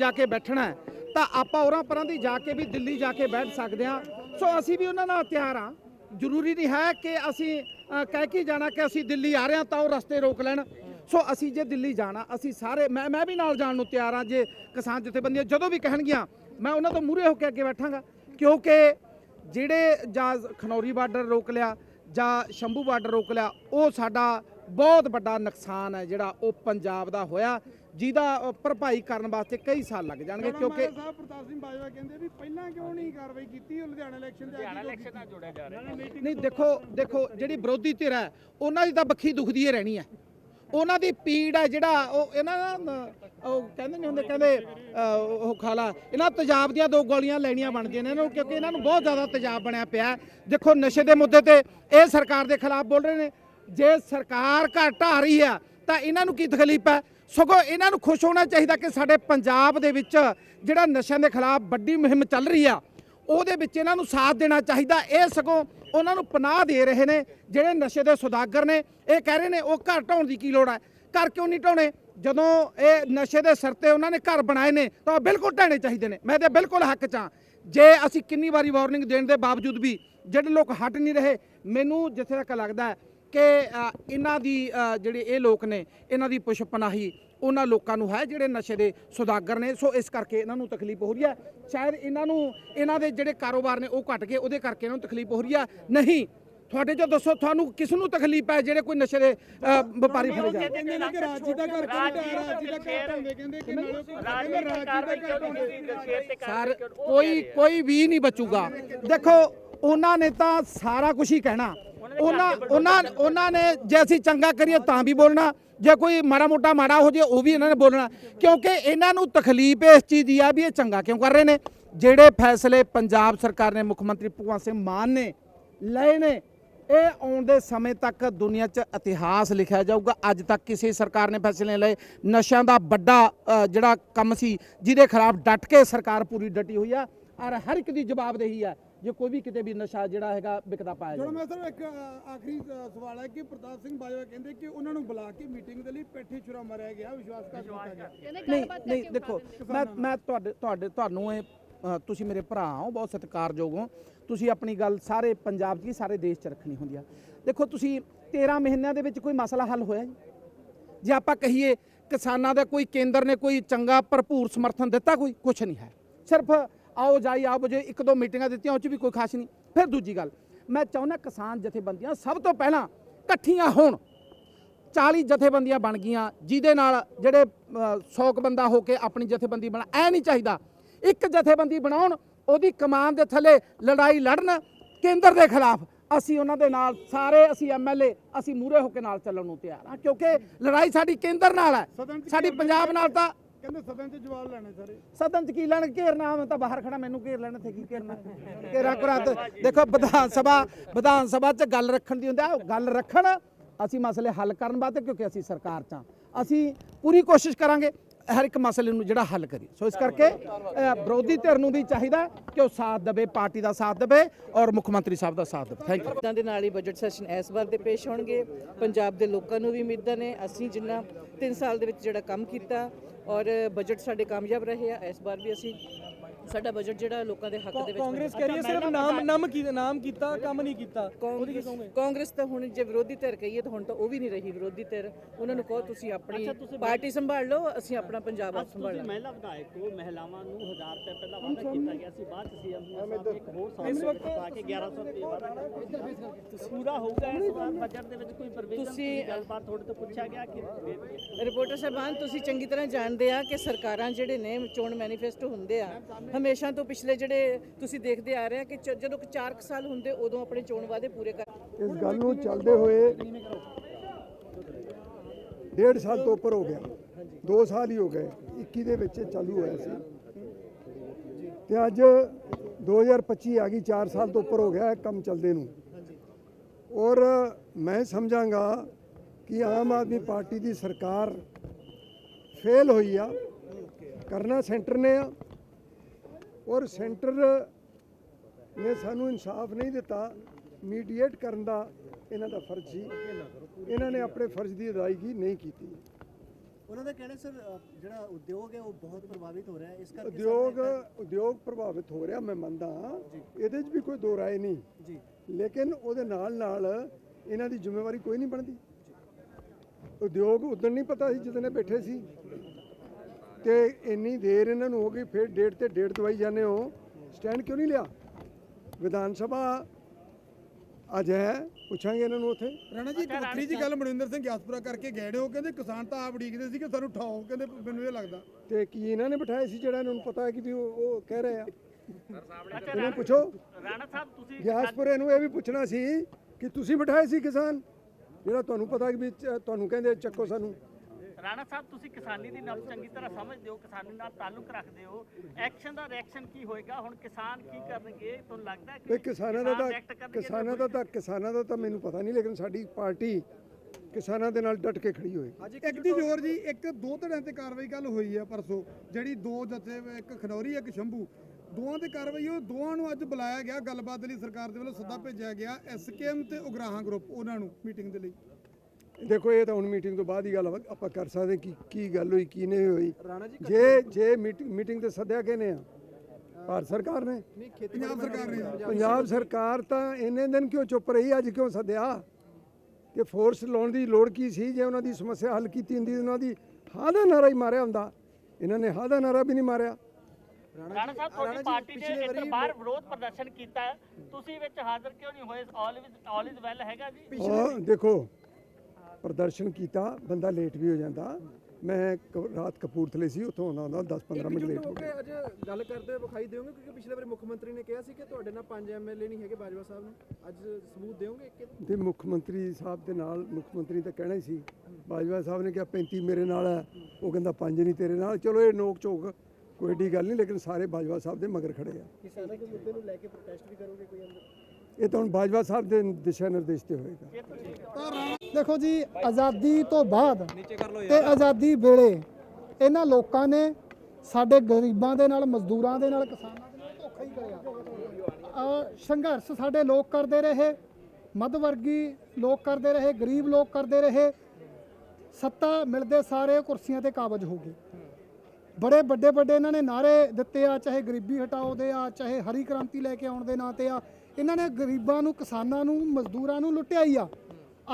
ਜਾ ਕੇ ਬੈਠਣਾ ਹੈ, ਤਾਂ ਆਪਾਂ ਹੋਰਾਂ ਪਰਾਂ ਦੀ ਜਾ ਕੇ ਵੀ ਦਿੱਲੀ ਜਾ ਕੇ ਬੈਠ ਸਕਦੇ ਹਾਂ। ਸੋ ਅਸੀਂ ਵੀ ਉਹਨਾਂ ਨਾਲ ਤਿਆਰ ਹਾਂ। ਜ਼ਰੂਰੀ ਨਹੀਂ ਹੈ ਕਿ ਅਸੀਂ ਕਹਿ ਕੇ ਜਾਣਾ ਕਿ ਅਸੀਂ ਦਿੱਲੀ ਆ ਰਹੇ ਹਾਂ ਤਾਂ ਉਹ ਰਸਤੇ ਰੋਕ ਲੈਣ। ਸੋ ਅਸੀਂ ਜੇ ਦਿੱਲੀ ਜਾਣਾ ਅਸੀਂ ਸਾਰੇ ਮੈਂ ਮੈਂ ਵੀ ਨਾਲ ਜਾਣ ਨੂੰ ਤਿਆਰ ਹਾਂ ਜੇ ਕਿਸਾਨ ਜਥੇਬੰਦੀਆਂ ਜਦੋਂ ਵੀ ਕਹਿਣਗੀਆਂ ਮੈਂ ਉਹਨਾਂ ਤੋਂ ਮੂਹਰੇ ਹੋ ਕੇ ਅੱਗੇ ਬੈਠਾਂਗਾ। ਕਿਉਂਕਿ ਜਿਹੜੇ ਜਾਂ ਖਨੌਰੀ ਬਾਰਡਰ ਰੋਕ ਲਿਆ ਜਾਂ ਸ਼ੰਭੂ ਬਾਰਡਰ ਰੋਕ ਲਿਆ ਉਹ ਸਾਡਾ ਬਹੁਤ ਵੱਡਾ ਨੁਕਸਾਨ ਹੈ ਜਿਹੜਾ ਉਹ ਪੰਜਾਬ ਦਾ ਹੋਇਆ। ਜਿਹਦਾ ਭਰਪਾਈ ਕਰਨ ਵਾਸਤੇ ਕਈ ਸਾਲ ਲੱਗ ਜਾਣਗੇ ਕਿਉਂਕਿ ਸਾਹਿਬ ਪ੍ਰਤਾਪ ਸਿੰਘ ਬਾਜਵਾ ਕਹਿੰਦੇ ਵੀ ਪਹਿਲਾਂ ਕਿਉਂ ਨਹੀਂ ਕਾਰਵਾਈ ਕੀਤੀ ਉਹ ਲੁਧਿਆਣਾ ਇਲੈਕਸ਼ਨ ਦੇ ਹਰਿਆਣਾ ਇਲੈਕਸ਼ਨ ਨਾਲ ਜੋੜਿਆ ਜਾ ਰਿਹਾ। ਨਹੀਂ ਦੇਖੋ ਦੇਖੋ ਜਿਹੜੀ ਵਿਰੋਧੀ ਧਿਰ ਹੈ ਉਹਨਾਂ ਦੀ ਤਾਂ ਬੱਖੀ ਦੁਖਦੀ ਹੀ ਰਹਿਣੀ ਹੈ। ਉਹਨਾਂ ਦੀ ਪੀੜ ਹੈ ਜਿਹੜਾ ਉਹ ਇਹਨਾਂ ਦਾ ਉਹ ਕਹਿੰਦੇ ਨਹੀਂ ਹੁੰਦੇ ਕਹਿੰਦੇ ਉਹ ਖਾਲਾ ਇਹਨਾਂ ਤੇਜ਼ਾਬ ਦੀਆਂ ਦੋ ਗੋਲੀਆਂ ਲੈਣੀਆਂ ਬਣਦੀਆਂ ਨੇ ਇਹਨਾਂ ਨੂੰ ਕਿਉਂਕਿ ਇਹਨਾਂ ਨੂੰ ਬਹੁਤ ਜ਼ਿਆਦਾ ਤੇਜ਼ਾਬ ਬਣਿਆ ਪਿਆ। ਦੇਖੋ ਨਸ਼ੇ ਦੇ ਮੁੱਦੇ ਤੇ ਇਹ ਸਰਕਾਰ ਦੇ ਖਿਲਾਫ ਬੋਲ ਰਹੇ ਨੇ। ਜੇ ਸਰਕਾਰ ਘਰ ਢਾਹ ਰਹੀ ਹੈ ਤਾਂ ਇਹਨਾਂ ਨੂੰ ਕੀ ਤਕਲੀਫ ਹੈ? ਸਗੋਂ ਇਹਨਾਂ ਨੂੰ ਖੁਸ਼ ਹੋਣਾ ਚਾਹੀਦਾ ਕਿ ਸਾਡੇ ਪੰਜਾਬ ਦੇ ਵਿੱਚ ਜਿਹੜਾ ਨਸ਼ਿਆਂ ਦੇ ਖਿਲਾਫ ਵੱਡੀ ਮੁਹਿੰਮ ਚੱਲ ਰਹੀ ਆ, ਉਹਦੇ ਵਿੱਚ ਇਹਨਾਂ ਨੂੰ ਸਾਥ ਦੇਣਾ ਚਾਹੀਦਾ। ਇਹ ਸਗੋਂ ਉਹਨਾਂ ਨੂੰ ਪਨਾਹ ਦੇ ਰਹੇ ਨੇ, ਜਿਹੜੇ ਨਸ਼ੇ ਦੇ ਸੁਦਾਗਰ ਨੇ। ਇਹ ਕਹਿ ਰਹੇ ਨੇ, ਉਹ ਘਰ ਢਾਉਣ ਦੀ ਕੀ ਲੋੜ ਹੈ ਘਰ ਕਿਉਂ ਨਹੀਂ ਢਾਉਣੇ? ਜਦੋਂ ਇਹ ਨਸ਼ੇ ਦੇ ਸਿਰ ਤੇ ਉਹਨਾਂ ਨੇ ਘਰ ਬਣਾਏ ਨੇ, ਤਾਂ ਉਹ ਬਿਲਕੁਲ ਢਾਣੇ ਚਾਹੀਦੇ ਨੇ। ਮੈਂ ਤੇ ਬਿਲਕੁਲ ਹੱਕ ਚ ਹਾਂ। ਜੇ ਅਸੀਂ ਕਿੰਨੀ ਵਾਰੀ ਵਾਰਨਿੰਗ ਦੇਣ ਦੇ ਬਾਵਜੂਦ ਵੀ ਜਿਹੜੇ ਲੋਕ ਹਟ ਨਹੀਂ ਰਹੇ, ਮੈਨੂੰ ਜਿੱਥੇ ਤੱਕ ਲੱਗਦਾ ਹੈ ਕਿ ਇਹਨਾਂ ਦੀ ਜਿਹੜੇ ਇਹ ਲੋਕ ਨੇ ਇਹਨਾਂ ਦੀ ਪੁਸ਼ ਪਨਾਹੀ ਉਹਨਾਂ ਲੋਕਾਂ ਨੂੰ ਹੈ ਜਿਹੜੇ ਨਸ਼ੇ ਦੇ ਸੁਦਾਗਰ ਨੇ। ਸੋ ਇਸ ਕਰਕੇ ਇਹਨਾਂ ਨੂੰ ਤਕਲੀਫ ਹੋ ਰਹੀ ਹੈ। ਸ਼ਾਇਦ ਇਹਨਾਂ ਨੂੰ ਇਹਨਾਂ ਦੇ ਜਿਹੜੇ ਕਾਰੋਬਾਰ ਨੇ ਉਹ ਘਟ ਗਏ ਉਹਦੇ ਕਰਕੇ ਇਹਨਾਂ ਨੂੰ ਤਕਲੀਫ ਹੋ ਰਹੀ ਹੈ। ਨਹੀਂ ਤੁਹਾਡੇ ਚੋਂ ਦੱਸੋ ਤੁਹਾਨੂੰ ਕਿਸ ਨੂੰ ਤਕਲੀਫ ਹੈ ਜਿਹੜੇ ਕੋਈ ਨਸ਼ੇ ਦੇ ਵਪਾਰੀ ਫੜੇ ਜਾਂਦੇ ਕਹਿੰਦੇ ਨੇ? ਕਿ ਰਾਜੀ ਦਾ ਘਰ ਢਾਹ ਰਾਜੀ ਦਾ ਘਰ ਕਹਿੰਦੇ ਕਿ ਨਾਲੇ ਰਾਜ ਕਹਿੰਦੇ ਦੀ ਨਹੀਂ ਸ਼ੇਰ ਕੋਈ ਕੋਈ ਵੀ ਨਹੀਂ ਬਚੂਗਾ। ਦੇਖੋ ਉਹਨਾਂ ਨੇ ਤਾਂ ਸਾਰਾ ਕੁਝ ਹੀ ਕਹਿਣਾ। ਉਹਨਾਂ ਉਹਨਾਂ ਉਹਨਾਂ ਨੇ ਜੇ ਅਸੀਂ ਚੰਗਾ ਕਰੀਏ ਤਾਂ ਵੀ ਬੋਲਣਾ। ਜੇ ਕੋਈ ਮਾੜਾ ਮੋਟਾ ਮਾੜਾ ਹੋ ਜੇ ਉਹ ਵੀ ਇਹਨਾਂ ਨੇ ਬੋਲਣਾ। ਕਿਉਂਕਿ ਇਹਨਾਂ ਨੂੰ ਤਕਲੀਫ ਇਸ ਚੀਜ਼ ਦੀ ਆ ਵੀ ਇਹ ਚੰਗਾ ਕਿਉਂ ਕਰ ਰਹੇ ਨੇ। ਜਿਹੜੇ ਫੈਸਲੇ ਪੰਜਾਬ ਸਰਕਾਰ ਨੇ ਮੁੱਖ ਮੰਤਰੀ ਭਗਵੰਤ ਸਿੰਘ ਮਾਨ ਨੇ ਲਏ ਨੇ ਇਹ ਆਉਣ ਦੇ ਸਮੇਂ ਤੱਕ ਦੁਨੀਆ 'ਚ ਇਤਿਹਾਸ ਲਿਖਿਆ ਜਾਊਗਾ। ਅੱਜ ਤੱਕ ਕਿਸੇ ਸਰਕਾਰ ਨੇ ਫੈਸਲੇ ਲਏ। ਨਸ਼ਿਆਂ ਦਾ ਵੱਡਾ ਜਿਹੜਾ ਕੰਮ ਸੀ ਜਿਹਦੇ ਖਿਲਾਫ ਡਟ ਕੇ ਸਰਕਾਰ ਪੂਰੀ ਡਟੀ ਹੋਈ ਆ। ਔਰ ਹਰ ਇੱਕ ਦੀ ਜਵਾਬਦੇਹੀ ਆ। ਜੇ ਕੋਈ ਵੀ ਕਿਤੇ ਵੀ ਨਸ਼ਾ ਜਿਹੜਾ ਹੈਗਾ ਵਿਕਦਾ ਪਾਇਆ ਚਲੋ ਜਾਵੇ। ਮੈਂ ਸਰ ਇੱਕ ਆਖਰੀ ਸਵਾਲ ਹੈ ਕਿ ਪ੍ਰਤਾਪ ਸਿੰਘ ਬਾਜਵਾ ਕਹਿੰਦੇ ਕਿ ਉਹਨਾਂ ਨੂੰ ਬੁਲਾ ਕੇ ਮੀਟਿੰਗ ਦੇ ਲਈ ਪੈਠੀ ਛੁਰਾ ਮਾਰਿਆ ਗਿਆ ਵਿਸ਼ਵਾਸਘਾਤ ਕੀਤਾ ਗਿਆ। ਨਹੀਂ ਨਹੀਂ ਦੇਖੋ ਮੈਂ ਮੈਂ ਤੁਹਾਡੇ ਤੁਹਾਡੇ ਤੁਹਾਨੂੰ ਇਹ ਤੁਸੀਂ ਮੇਰੇ ਭਰਾ ਹੋ ਬਹੁਤ ਸਤਿਕਾਰਯੋਗ ਹੋ। ਤੁਸੀਂ ਆਪਣੀ ਗੱਲ ਸਾਰੇ ਪੰਜਾਬ 'ਚ ਹੀ ਸਾਰੇ ਦੇਸ਼ 'ਚ ਰੱਖਣੀ ਹੁੰਦੀ ਆ। ਦੇਖੋ ਤੁਸੀਂ 13 ਮਹੀਨਿਆਂ ਦੇ ਵਿੱਚ ਕੋਈ ਮਸਲਾ ਹੱਲ ਹੋਇਆ ਜੀ? ਜੇ ਆਪਾਂ ਕਹੀਏ ਕਿਸਾਨਾਂ ਦਾ ਕੋਈ ਕੇਂਦਰ ਨੇ ਕੋਈ ਚੰਗਾ ਭਰਪੂਰ ਸਮਰਥਨ ਦਿੱਤਾ ਕੋਈ ਕੁਝ ਨਹੀਂ ਹੈ। ਸਿਰਫ ਆਓ ਜਾਈ ਆਓ ਜੇ ਇੱਕ ਦੋ ਮੀਟਿੰਗਾਂ ਦਿੱਤੀਆਂ ਉਹ 'ਚ ਵੀ ਕੋਈ ਖਾਸ ਨਹੀਂ। ਫਿਰ ਦੂਜੀ ਗੱਲ ਮੈਂ ਚਾਹੁੰਦਾ ਕਿਸਾਨ ਜਥੇਬੰਦੀਆਂ ਸਭ ਤੋਂ ਪਹਿਲਾਂ ਇਕੱਠੀਆਂ ਹੋਣ। 40 ਜਥੇਬੰਦੀਆਂ ਬਣ ਗਈਆਂ ਜਿਹਦੇ ਨਾਲ ਜਿਹੜੇ 100 ਕੁ ਬੰਦਾ ਹੋ ਕੇ ਆਪਣੀ ਜਥੇਬੰਦੀ ਬਣਾ ਐ ਨਹੀਂ ਚਾਹੀਦਾ। ਇੱਕ ਜਥੇਬੰਦੀ ਬਣਾਉਣ ਉਹਦੀ ਕਮਾਨ ਦੇ ਥੱਲੇ ਲੜਾਈ ਲੜਨ ਕੇਂਦਰ ਦੇ ਖਿਲਾਫ। ਅਸੀਂ ਉਹਨਾਂ ਦੇ ਨਾਲ ਸਾਰੇ ਅਸੀਂ ਐਮਐਲਏ ਅਸੀਂ ਮੂਰੇ ਹੋ ਕੇ ਨਾਲ ਚੱਲਣ ਨੂੰ ਤਿਆਰ ਹਾਂ ਕਿਉਂਕਿ ਲੜਾਈ ਸਾਡੀ ਕੇਂਦਰ ਨਾਲ ਹੈ। ਸਾਡੀ ਪੰਜਾਬ ਨਾਲ ਤਾਂ ਕਹਿੰਦੇ ਸਦਨ 'ਚ ਜਵਾਬ ਲੈਣੇ ਸਾਰੇ। ਸਦਨ ਚ ਕੀ ਲੈਣ? ਘੇਰਨਾ ਮੈਂ ਤਾਂ ਬਾਹਰ ਖੜਾ ਮੈਨੂੰ ਘੇਰ ਲੈਣ ਤੇ ਕੀ ਘੇਰਨਾ? ਘੇਰਾ ਕੁਰਾਤ ਦੇਖੋ ਵਿਧਾਨ ਸਭਾ ਵਿਧਾਨ ਸਭਾ ਚ ਗੱਲ ਰੱਖਣ ਦੀ ਹੁੰਦਾ ਗੱਲ ਰੱਖਣ ਅਸੀਂ ਮਸਲੇ ਹੱਲ ਕਰਨ ਵਾਸਤੇ ਕਿਉਂਕਿ ਅਸੀਂ ਸਰਕਾਰ ਚ। ਅਸੀਂ ਪੂਰੀ ਕੋਸ਼ਿਸ਼ ਕਰਾਂਗੇ ਹਰ ਇੱਕ ਮਸਲੇ ਨੂੰ ਜਿਹੜਾ ਹੱਲ ਕਰੀਏ। ਸੋ ਇਸ ਕਰਕੇ ਵਿਰੋਧੀ ਧਿਰ ਨੂੰ ਵੀ ਚਾਹੀਦਾ ਕਿ ਉਹ ਸਾਥ ਦੇਵੇ ਪਾਰਟੀ ਦਾ ਸਾਥ ਦੇਵੇ ਔਰ ਮੁੱਖ ਮੰਤਰੀ ਸਾਹਿਬ ਦਾ ਸਾਥ ਦੇਵੇ। ਥੈਂਕ ਯੂ ਦੇ ਨਾਲ ਹੀ ਬਜਟ ਸੈਸ਼ਨ ਇਸ ਵਾਰ ਦੇ ਪੇਸ਼ ਹੋਣਗੇ। ਪੰਜਾਬ ਦੇ ਲੋਕਾਂ ਨੂੰ ਵੀ ਉਮੀਦਾਂ ਨੇ। ਅਸੀਂ ਜਿੰਨਾ 3 ਸਾਲ ਦੇ ਵਿੱਚ ਜਿਹੜਾ ਕੰਮ ਕੀਤਾ ਔਰ ਬਜਟ ਸਾਡੇ ਕਾਮਯਾਬ ਰਹੇ ਆ। ਇਸ ਵਾਰ ਵੀ ਅਸੀਂ ਸਾਡਾ ਬਜਟ ਜਿਹੜਾ ਲੋਕਾਂ ਦੇ ਹੱਕ ਦੇ ਵਿੱਚ ਕਾਂਗਰਸ ਕਹਿ ਰਹੀ ਹੈ ਸਿਰਫ ਨਾਮ ਨਾਮ ਕੀ ਨਾਮ ਕੀਤਾ ਕੰਮ ਨਹੀਂ ਕੀਤਾ। ਕਾਂਗਰਸ ਕਾਂਗਰਸ ਤਾਂ ਹੁਣ ਜੇ ਵਿਰੋਧੀ ਧਿਰ ਕਹੀਏ ਤਾਂ ਹੁਣ ਤਾਂ ਉਹ ਵੀ ਨਹੀਂ ਰਹੀ ਵਿਰੋਧੀ ਧਿਰ। ਉਹਨਾਂ ਨੂੰ ਕਹੋ ਤੁਸੀਂ ਆਪਣੀ ਪਾਰਟੀ ਸੰਭਾਲ ਲਓ ਅਸੀਂ ਆਪਣਾ ਪੰਜਾਬ ਆਪ ਸੰਭਾਲ ਤੁਸੀਂ ਮਹਿਲਾ ਵਿਧਾਇਕ ਹੋ ਮਹਿਲਾਵਾਂ ਨੂੰ 1000 ਰੁਪਏ ਪਹਿਲਾਂ ਵਾਅਦਾ ਕੀਤਾ ਗਿਆ ਸੀ ਬਾਅਦ ਸੀਐਮ ਸਾਹਿਬ ਨੇ ਇੱਕ ਹੋਰ ਸਾਲ ਦੇ ਵਿੱਚ ਪਾ ਕੇ 1100 ਰੁਪਏ ਵਾਅਦਾ ਪੂਰਾ ਹੋਊਗਾ ਇਸ ਵਾਰ ਬਜਟ ਦੇ ਵਿੱਚ ਕੋਈ ਪ੍ਰੋਵੀਜ਼ਨ ਤੁਸੀਂ- ਗੱਲਬਾਤ ਤੁਹਾਡੇ ਤੋਂ ਪੁੱਛਿਆ ਗਿਆ ਕਿ ਰਿਪੋਰਟਰ ਸਾਹਿਬਾਨ ਤੁਸੀਂ ਚੰਗੀ ਤਰ੍ਹਾਂ ਜਾਣਦੇ ਆ ਕਿ ਸਰਕਾਰਾਂ ਜਿਹੜੇ ਨੇ ਚੋਣ ਮੈਨੀਫੈਸਟੋ ਹੁੰਦੇ ਆ ਹਮੇਸ਼ਾ ਤੋਂ ਪਿਛਲੇ ਜਿਹੜੇ ਤੁਸੀਂ ਦੇਖਦੇ ਆ ਰਹੇ ਆ ਕਿ ਜਦੋਂ 4 ਸਾਲ ਹੁੰਦੇ ਉਦੋਂ ਆਪਣੇ ਚੋਣ ਵਾਅਦੇ ਪੂਰੇ ਕਰ ਇਸ ਗੱਲ ਨੂੰ ਚੱਲਦੇ ਹੋਏ ਡੇਢ ਸਾਲ ਤੋਂ ਉੱਪਰ ਹੋ ਗਿਆ। 2 ਸਾਲ ਹੀ ਹੋ ਗਏ। 21 ਦੇ ਵਿੱਚ ਚਾਲੂ ਹੋਇਆ ਸੀ। ਤੇ ਅੱਜ 2025 ਆ ਗਈ 4 ਸਾਲ ਤੋਂ ਉੱਪਰ ਹੋ ਗਿਆ ਕੰਮ ਚੱਲਦੇ ਨੂੰ। ਔਰ ਮੈਂ ਸਮਝਾਂਗਾ ਕਿ ਆਮ ਆਦਮੀ ਪਾਰਟੀ ਦੀ ਸਰਕਾਰ ਫੇਲ ਹੋਈ ਆ। ਕਰਨਾ ਸੈਂਟਰ ਨੇ ਆ। ਔਰ ਸੈਂਟਰ ਨੇ ਸਾਨੂੰ ਇਨਸਾਫ ਨਹੀਂ ਦਿੱਤਾ ਮੀਡੀਏਟ ਕਰਨ ਦਾ ਇਹਨਾਂ ਦਾ ਫਰਜ਼ ਸੀ। ਇਹਨਾਂ ਨੇ ਆਪਣੇ ਫਰਜ਼ ਦੀ ਅਦਾਇਗੀ ਨਹੀਂ ਕੀਤੀ। ਉਹਨਾਂ ਦਾ ਕਹਿਣਾ ਸਰ ਜਿਹੜਾ ਉਦਯੋਗ ਹੈ ਉਹ ਬਹੁਤ ਪ੍ਰਭਾਵਿਤ ਹੋ ਰਿਹਾ ਹੈ। ਇਸ ਕਰਕੇ ਉਦਯੋਗ ਉਦਯੋਗ ਪ੍ਰਭਾਵਿਤ ਹੋ ਰਿਹਾ ਮੈਂ ਮੰਨਦਾ ਹਾਂ। ਇਹਦੇ 'ਚ ਵੀ ਕੋਈ ਦੋ ਰਾਏ ਨਹੀਂ। ਜੀ। ਲੇਕਿਨ ਉਹਦੇ ਨਾਲ ਨਾਲ ਇਹਨਾਂ ਦੀ ਜ਼ਿੰਮੇਵਾਰੀ ਕੋਈ ਨਹੀਂ ਬਣਦੀ। ਉਦਯੋਗ ਉਦੋਂ ਨਹੀਂ ਪਤਾ ਸੀ ਜਦੋਂ ਬੈਠੇ ਸੀ। ਤੇ ਇੰਨੀ ਦੇਰ ਇਹਨਾਂ ਨੂੰ ਹੋ ਗਈ ਫਿਰ ਡੇਟ ਤੇ ਡੇਟ ਦਵਾਈ ਜਾਂਦੇ ਹੋ। ਸਟੈਂਡ ਕਿਉਂ ਨਹੀਂ ਲਿਆ? ਵਿਧਾਨ ਸਭਾ ਅੱਜ ਹੈ ਪੁੱਛਾਂਗੇ ਇਹਨਾਂ ਨੂੰ ਉੱਥੇ। ਰਾਣਾ ਜੀ ਇੱਕ ਵੱਖਰੀ ਜੀ ਗੱਲ ਮਨਿੰਦਰ ਸਿੰਘ ਗਿਆਸਪੁਰਾ ਕਰਕੇ ਗਏ ਨੇ ਉਹ ਕਹਿੰਦੇ ਕਿਸਾਨ ਤਾਂ ਆਪ ਉਡੀਕਦੇ ਸੀ ਕਿ ਸਾਨੂੰ ਉਠਾਓ ਕਹਿੰਦੇ ਮੈਨੂੰ ਇਹ ਲੱਗਦਾ। ਤੇ ਕੀ ਇਹਨਾਂ ਨੇ ਬਿਠਾਏ ਸੀ ਜਿਹੜਾ ਇਹਨਾਂ ਨੂੰ ਪਤਾ ਹੈ ਕਿ ਵੀ ਉਹ ਉਹ ਕਹਿ ਰਹੇ ਆ? ਇਹਨਾਂ ਨੂੰ ਪੁੱਛੋ। ਰਾਣਾ ਸਾਹਿਬ ਤੁਸੀਂ ਗਿਆਸਪੁਰੇ ਨੂੰ ਇਹ ਵੀ ਪੁੱਛਣਾ ਸੀ ਕਿ ਤੁਸੀਂ ਬਿਠਾਏ ਸੀ ਕਿਸਾਨ? ਜਿਹੜਾ ਤੁਹਾਨੂੰ ਪਤਾ ਕਿ ਵੀ ਤੁਹਾਨੂੰ ਕਹਿੰਦੇ ਚੱਕੋ ਸਾਨੂੰ। ਰਾਣਾ ਸਾਹਿਬ ਤੁਸੀਂ ਕਿਸਾਨੀ ਦੀ ਨਬਜ਼ ਚੰਗੀ ਤਰ੍ਹਾਂ ਸਮਝਦੇ ਹੋ ਕਿਸਾਨੀ ਨਾਲ ਤਾਲੁਕ ਰੱਖਦੇ ਹੋ। ਐਕਸ਼ਨ ਦਾ ਰਿਐਕਸ਼ਨ ਕੀ ਹੋਏਗਾ? ਹੁਣ ਕਿਸਾਨ ਕੀ ਕਰਨਗੇ? ਤੁਹਾਨੂੰ ਲੱਗਦਾ ਵੀ ਕਿਸਾਨਾਂ ਦਾ ਤਾਂ ਕਿਸਾਨਾਂ ਦਾ ਤਾਂ ਕਿਸਾਨਾਂ ਦਾ ਤਾਂ ਮੈਨੂੰ ਪਤਾ ਨਹੀਂ ਲੇਕਿਨ ਸਾਡੀ ਪਾਰਟੀ ਕਿਸਾਨਾਂ ਦੇ ਨਾਲ ਡਟ ਕੇ ਖੜੀ ਹੋਈ ਇੱਕ ਦੀ ਜ਼ੋਰ ਜੀ ਇੱਕ ਦੋ ਧੜਿਆਂ ਤੇ ਕਾਰਵਾਈ ਕੱਲ ਹੋਈ ਹੈ ਪਰਸੋਂ ਜਿਹੜੀ ਦੋ ਜਥੇ ਇੱਕ ਖਨੌਰੀ ਇੱਕ ਸ਼ੰਭੂ। ਦੋਵਾਂ ਤੇ ਕਾਰਵਾਈ ਉਹ ਦੋਵਾਂ ਨੂੰ ਅੱਜ ਬੁਲਾਇਆ ਗਿਆ ਗੱਲਬਾਤ ਲਈ ਸਰਕਾਰ ਦੇ ਵੱਲੋਂ ਸੱਦਾ ਭੇਜਿਆ ਗਿਆ ਐਸਕੇਐਮ ਤੇ ਉਗਰਾਹਾਂ ਗਰੁੱਪ ਉਹਨਾਂ ਨੂੰ ਮੀਟਿੰਗ ਦੇ ਲਈ। ਦੇਖੋ ਇਹ ਤਾਂ ਹੁਣ ਮੀਟਿੰਗ ਤੋਂ ਬਾਅਦ ਹੀ ਗੱਲ ਆਪਾਂ ਕਰ ਸਕਦੇ ਕਿ ਕੀ ਗੱਲ ਹੋਈ ਕੀ ਨਹੀਂ ਹੋਈ। ਜੇ ਜੇ ਮੀਟਿੰਗ ਮੀਟਿੰਗ ਤੇ ਸੱਦਿਆ ਕਿਹਨੇ ਆ? ਭਾਰਤ ਸਰਕਾਰ ਨੇ। ਪੰਜਾਬ ਸਰਕਾਰ ਨੇ। ਪੰਜਾਬ ਸਰਕਾਰ ਤਾਂ ਇੰਨੇ ਦਿਨ ਕਿਉਂ ਚੁੱਪ ਰਹੀ ਅੱਜ ਕਿਉਂ ਸੱਦਿਆ? ਕਿ ਫੋਰਸ ਲਾਉਣ ਦੀ ਲੋੜ ਕੀ ਸੀ? ਜੇ ਉਹਨਾਂ ਦੀ ਸਮੱਸਿਆ ਹੱਲ ਕੀਤੀ ਹੁੰਦੀ ਉਹਨਾਂ ਦੀ ਹਾਂ ਦਾ ਨਾਰਾ ਹੀ ਮਾਰਿਆ ਹੁੰਦਾ। ਇਹਨਾਂ ਨੇ ਹਾਂ ਦਾ ਨਾਰਾ ਵੀ ਨਹੀਂ ਮਾਰਿਆ। ਰਾਣਾ ਸਾਹਿਬ ਤੁਹਾਡੀ ਪਾਰਟੀ ਨੇ ਇੱਧਰ ਬਾਹਰ ਵਿਰੋਧ ਪ੍ਰਦਰਸ਼ਨ ਕੀਤਾ। ਤੁਸੀਂ ਵਿੱਚ ਹਾਜ਼ਰ ਕਿਉਂ ਨਹੀਂ ਹੋਏ? All is all is well ਹੈਗਾ ਜੀ। ਉਹ ਦੇਖੋ ਪ੍ਰਦਰਸ਼ਨ ਕੀਤਾ ਬੰਦਾ ਲੇਟ ਵੀ ਹੋ ਜਾਂਦਾ। ਮੈਂ ਕ- ਰਾਤ ਕਪੂਰਥਲੇ ਸੀ ਉੱਥੋਂ ਆਉਂਦਾ ਹੁੰਦਾ 10 15 ਮਿੰਟ ਲੇਟ ਹੋ ਗਿਆ ਅੱਜ ਗੱਲ ਕਰਦੇ ਵਿਖਾਈ ਦਿਓਗੇ? ਕਿਉਂਕਿ ਪਿਛਲੇ ਵਾਰ ਮੁੱਖ ਮੰਤਰੀ ਨੇ ਕਿਹਾ ਸੀ ਕਿ ਤੁਹਾਡੇ ਨਾਲ ਪੰਜ ਐਮਐਲਏ ਨਹੀਂ ਹੈਗੇ ਬਾਜਵਾ ਸਾਹਿਬ ਨੂੰ। ਅੱਜ ਸਬੂਤ ਦਿਓਗੇ ਇੱਕ? ਇੱਕ? ਤੇ ਮੁੱਖ ਮੰਤਰੀ ਸਾਹਿਬ ਦੇ ਨਾਲ ਮੁੱਖ ਮੰਤਰੀ ਤਾਂ ਕਹਿਣਾ ਹੀ ਸੀ। ਬਾਜਵਾ ਸਾਹਿਬ ਨੇ ਕਿਹਾ 35 ਮੇਰੇ ਨਾਲ ਹੈ। ਉਹ ਕਹਿੰਦਾ ਪੰਜ ਨਹੀਂ ਤੇਰੇ ਨਾਲ। ਚਲੋ ਇਹ ਨੋਕ ਝੋਕ ਕੋਈ ਏਡੀ ਗੱਲ ਨਹੀਂ ਲੇਕਿਨ ਸਾਰੇ ਬਾਜਵਾ ਸਾਹਿਬ ਦੇ ਮਗਰ ਖੜੇ ਆ। ਕਿਸਾਨਾਂ ਦੇ ਮੁੱਦੇ ਨੂੰ ਲੈ ਕੇ ਪ੍ਰੋਟੈਸਟ ਵੀ ਕਰੋਗੇ ਕੋਈ ਅੰਦਰ? ਇਹ ਤਾਂ ਹੁਣ ਬਾਜਵਾ ਸਾਹਿਬ ਦੇ ਦਿਸ਼ਾ ਨਿਰਦੇਸ਼ ਤੇ ਹੋਏਗਾ। ਦੇਖੋ ਜੀ, ਆਜ਼ਾਦੀ ਤੋਂ ਬਾਅਦ ਤੇ ਆਜ਼ਾਦੀ ਵੇਲੇ ਇਹਨਾਂ ਲੋਕਾਂ ਨੇ ਸਾਡੇ ਗਰੀਬਾਂ ਦੇ ਨਾਲ, ਮਜ਼ਦੂਰਾਂ ਦੇ ਨਾਲ, ਕਿਸਾਨਾਂ ਦੇ ਨਾਲ ਧੋਖਾ ਹੀ ਕਰਿਆ। ਸੰਘਰਸ਼ ਸਾਡੇ ਲੋਕ ਕਰਦੇ ਰਹੇ ਮੱਧ ਵਰਗੀ ਲੋਕ ਕਰਦੇ ਰਹੇ, ਗਰੀਬ ਲੋਕ ਕਰਦੇ ਰਹੇ। ਸੱਤਾ ਮਿਲਦੇ ਸਾਰੇ ਕੁਰਸੀਆਂ ਤੇ ਕਾਬਜ ਹੋ ਗਏ। ਬੜੇ ਵੱਡੇ ਵੱਡੇ ਇਹਨਾਂ ਨੇ ਨਾਰੇ ਦਿੱਤੇ ਆ, ਚਾਹੇ ਗਰੀਬੀ ਹਟਾਓ ਦੇ ਆ, ਚਾਹੇ ਹਰੀ ਕ੍ਰਾਂਤੀ ਲੈ ਕੇ ਆਉਣ ਦੇ ਨਾਂ ਤੇ ਆ। ਇਹਨਾਂ ਨੇ ਗਰੀਬਾਂ ਨੂੰ, ਕਿਸਾਨਾਂ ਨੂੰ, ਮਜ਼ਦੂਰਾਂ ਨੂੰ ਲੁੱਟਿਆ ਹੀ ਆ।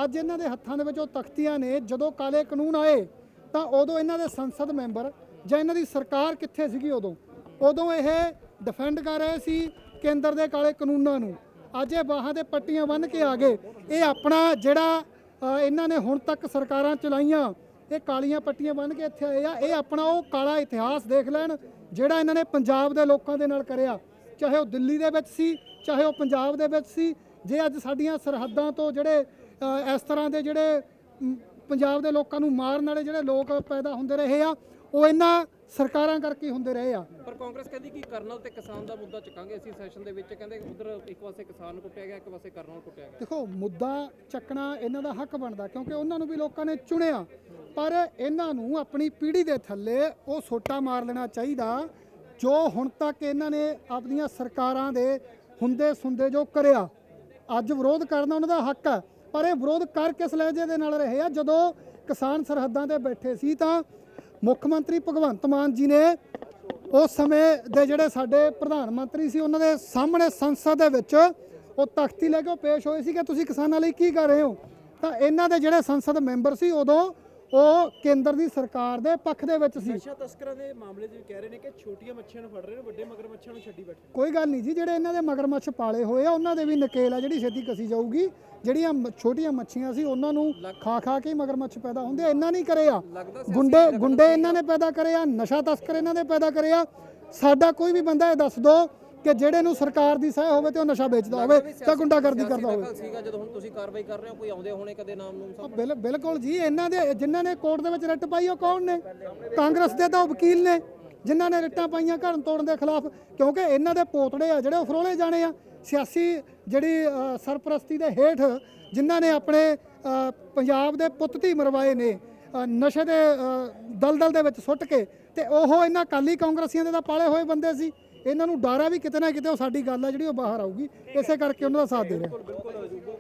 ਅੱਜ ਇਹਨਾਂ ਦੇ ਹੱਥਾਂ ਦੇ ਵਿੱਚ ਉਹ ਤਖਤੀਆਂ ਨੇ। ਜਦੋਂ ਕਾਲੇ ਕਾਨੂੰਨ ਆਏ, ਤਾਂ ਉਦੋਂ ਇਹਨਾਂ ਦੇ ਸੰਸਦ ਮੈਂਬਰ ਜਾਂ ਇਹਨਾਂ ਦੀ ਸਰਕਾਰ ਕਿੱਥੇ ਸੀਗੀ ਉਦੋਂ? ਉਦੋਂ ਇਹ ਡਿਫੈਂਡ ਕਰ ਰਹੇ ਸੀ ਕੇਂਦਰ ਦੇ ਕਾਲੇ ਕਾਨੂੰਨਾਂ ਨੂੰ। ਅੱਜ ਇਹ ਬਾਹਾਂ ਦੇ ਪੱਟੀਆਂ ਬੰਨ੍ਹ ਕੇ ਆ ਗਏ। ਇਹ ਆਪਣਾ ਜਿਹੜਾ ਇਹਨਾਂ ਨੇ ਹੁਣ ਤੱਕ ਸਰਕਾਰਾਂ ਚਲਾਈਆਂ, ਇਹ ਕਾਲੀਆਂ ਪੱਟੀਆਂ ਬੰਨ੍ਹ ਕੇ ਇੱਥੇ ਆਏ ਆ। ਇਹ ਆਪਣਾ ਉਹ ਕਾਲਾ ਇਤਿਹਾਸ ਦੇਖ ਲੈਣ, ਜਿਹੜਾ ਇਹਨਾਂ ਨੇ ਪੰਜਾਬ ਦੇ ਲੋਕਾਂ ਦੇ ਨਾਲ ਕਰਿਆ। ਚਾਹੇ ਉਹ ਦਿੱਲੀ ਦੇ ਵਿੱਚ ਸੀ ਚਾਹੇ ਉਹ ਪੰਜਾਬ ਦੇ ਵਿੱਚ ਸੀ ਜੇ ਅੱਜ ਸਾਡੀਆਂ ਸਰਹੱਦਾਂ ਤੋਂ ਜਿਹੜੇ ਇਸ ਤਰ੍ਹਾਂ ਦੇ ਜਿਹੜੇ ਪੰਜਾਬ ਦੇ ਲੋਕਾਂ ਨੂੰ ਮਾਰਨ ਵਾਲੇ ਜਿਹੜੇ ਲੋਕ ਪੈਦਾ ਹੁੰਦੇ ਰਹੇ ਆ ਉਹ ਇਹਨਾਂ ਸਰਕਾਰਾਂ ਕਰਕੇ ਹੁੰਦੇ ਰਹੇ ਆ। ਪਰ ਕਾਂਗਰਸ ਕਹਿੰਦੀ ਕਿ ਕਰਨਲ ਤੇ ਕਿਸਾਨ ਦਾ ਮੁੱਦਾ ਚੱਕਾਂਗੇ ਅਸੀਂ ਸੈਸ਼ਨ ਦੇ ਵਿੱਚ ਕਹਿੰਦੇ ਉਧਰ ਇੱਕ ਪਾਸੇ ਕਿਸਾਨ ਨੂੰ ਕੁੱਟਿਆ ਗਿਆ ਇੱਕ ਪਾਸੇ ਕਰਨਲ ਕੁੱਟਿਆ ਗਿਆ। ਦੇਖੋ ਮੁੱਦਾ ਚੱਕਣਾ ਇਹਨਾਂ ਦਾ ਹੱਕ ਬਣਦਾ ਕਿਉਂਕਿ ਉਹਨਾਂ ਨੂੰ ਵੀ ਲੋਕਾਂ ਨੇ ਚੁਣਿਆ। ਪਰ ਇਹਨਾਂ ਨੂੰ ਆਪਣੀ ਪੀੜ੍ਹੀ ਦੇ ਥੱਲੇ ਉਹ ਸੋਟਾ ਮਾਰ ਲੈਣਾ ਚਾਹੀਦਾ ਜੋ ਹੁਣ ਤੱਕ ਇਹਨਾਂ ਨੇ ਆਪਣੀਆਂ ਸਰਕਾਰਾਂ ਦੇ ਹੁੰਦੇ ਸੁੰਦੇ ਜੋ ਕਰਿਆ। ਅੱਜ ਵਿਰੋਧ ਕਰਨਾ ਉਹਨਾਂ ਦਾ ਹੱਕ ਹੈ, ਪਰ ਇਹ ਵਿਰੋਧ ਕਰ ਕਿਸ ਲਹਿਜੇ ਦੇ ਨਾਲ ਰਹੇ ਆ? ਜਦੋਂ ਕਿਸਾਨ ਸਰਹੱਦਾਂ ਤੇ ਬੈਠੇ ਸੀ ਤਾਂ ਮੁੱਖ ਮੰਤਰੀ ਭਗਵੰਤ ਮਾਨ ਜੀ ਨੇ ਉਸ ਸਮੇਂ ਦੇ ਜਿਹੜੇ ਸਾਡੇ ਪ੍ਰਧਾਨ ਮੰਤਰੀ ਸੀ, ਉਹਨਾਂ ਦੇ ਸਾਹਮਣੇ ਸੰਸਦ ਦੇ ਵਿੱਚ ਉਹ ਤਖਤੀ ਲੈ ਕੇ ਉਹ ਪੇਸ਼ ਹੋਏ ਸੀ ਕਿ ਤੁਸੀਂ ਕਿਸਾਨਾਂ ਲਈ ਕੀ ਕਰ ਰਹੇ ਹੋ? ਤਾਂ ਇਹਨਾਂ ਦੇ ਜਿਹੜੇ ਸੰਸਦ ਮੈਂਬਰ ਸੀ, ਉਦੋਂ ਉਹ ਕੇਂਦਰ ਦੀ ਸਰਕਾਰ ਦੇ ਪੱਖ ਦੇ ਵਿੱਚ ਸੀ। ਨਸ਼ਾ ਤਸਕਰਾਂ ਦੇ ਮਾਮਲੇ 'ਚ ਵੀ ਕਹਿ ਰਹੇ ਨੇ ਕਿ ਛੋਟੀਆਂ ਮੱਛੀਆਂ ਨੂੰ ਫੜ ਰਹੇ ਨੇ ਵੱਡੇ ਮਗਰ ਮੱਛੀਆਂ ਨੂੰ ਛੱਡੀ ਬੈਠੇ ਕੋਈ ਗੱਲ ਨਹੀਂ ਜੀ ਜਿਹੜੇ ਇਹਨਾਂ ਦੇ ਮਗਰਮੱਛ ਪਾਲੇ ਹੋਏ ਆ ਉਹਨਾਂ ਦੇ ਵੀ ਨਕੇਲ ਆ ਜਿਹੜੀ ਛੇਤੀ ਕਸੀ ਜਾਊਗੀ। ਜਿਹੜੀਆਂ ਮ- ਛੋਟੀਆਂ ਮੱਛੀਆਂ ਸੀ ਉਹਨਾਂ ਨੂੰ ਖਾ ਖਾ ਕੇ ਹੀ ਮਗਰਮੱਛ ਪੈਦਾ ਹੁੰਦੇ ਆ। ਇਹਨਾਂ ਨਹੀਂ ਕਰਿਆ। ਗੁੰਡੇ ਗੁੰਡੇ ਇਹਨਾਂ ਨੇ ਪੈਦਾ ਕਰਿਆ ਨਸ਼ਾ ਤਸਕਰ ਇਹਨਾਂ ਨੇ ਪੈਦਾ ਕਰਿਆ। ਸਾਡਾ ਕੋਈ ਵੀ ਬੰਦਾ ਇਹ ਦੱਸ ਦੋ ਕਿ ਜਿਹੜੇ ਨੂੰ ਸਰਕਾਰ ਦੀ ਸਹਾਇ ਹੋਵੇ ਤੇ ਉਹ ਨਸ਼ਾ ਵੇਚਦਾ ਹੋਵੇ ਤਾਂ ਗੁੰਡਾਗਰਦੀ ਕਰਦਾ ਹੋਵੇ। ਸੀਗਾ ਜਦੋਂ ਹੁਣ ਤੁਸੀਂ ਕਾਰਵਾਈ ਕਰ ਰਹੇ ਹੋ ਕੋਈ ਆਉਂਦੇ ਹੋਣੇ ਕਦੇ ਨਾਮ ਨੂੰ ਬਿਲਕੁਲ ਜੀ ਇਹਨਾਂ ਦੇ ਜਿਨ੍ਹਾਂ ਨੇ ਕੋਰਟ ਦੇ ਵਿੱਚ ਰਿਟ ਪਾਈ ਉਹ ਕੌਣ ਨੇ? ਕਾਂਗਰਸ ਦੇ ਤਾਂ ਵਕੀਲ ਨੇ ਜਿਨ੍ਹਾਂ ਨੇ ਰਿਟਾਂ ਪਾਈਆਂ ਘਰਨ ਤੋੜਨ ਦੇ ਖਿਲਾਫ ਕਿਉਂਕਿ ਇਹਨਾਂ ਦੇ ਪੋਤੜੇ ਆ ਜਿਹੜੇ ਉਹ ਫਰੋਲੇ ਜਾਣੇ ਆ। ਸਿਆਸੀ ਜਿਹੜੀ ਸਰਪ੍ਰਸਤੀ ਦੇ ਹੇਠ ਜਿਨ੍ਹਾਂ ਨੇ ਆਪਣੇ ਪੰਜਾਬ ਦੇ ਪੁੱਤ ਧੀ ਮਰਵਾਏ ਨੇ ਨਸ਼ੇ ਦੇ ਦਲਦਲ ਦੇ ਵਿੱਚ ਸੁੱਟ ਕੇ ਤੇ ਉਹ ਇਹਨਾਂ ਕਾਲੀ ਕਾਂਗਰਸੀਆਂ ਦੇ ਤਾਂ ਪਾਲੇ ਹੋਏ ਬੰਦੇ ਸੀ। ਇਹਨਾਂ ਨੂੰ ਡਰ ਆ ਵੀ ਕਿਤੇ ਨਾ ਕਿਤੇ ਉਹ ਸਾਡੀ ਗੱਲ ਆ ਜਿਹੜੀ ਉਹ ਬਾਹਰ ਆਊਗੀ, ਇਸੇ ਕਰਕੇ ਉਹਨਾਂ ਦਾ ਸਾਥ ਦੇ ਰਿਹਾ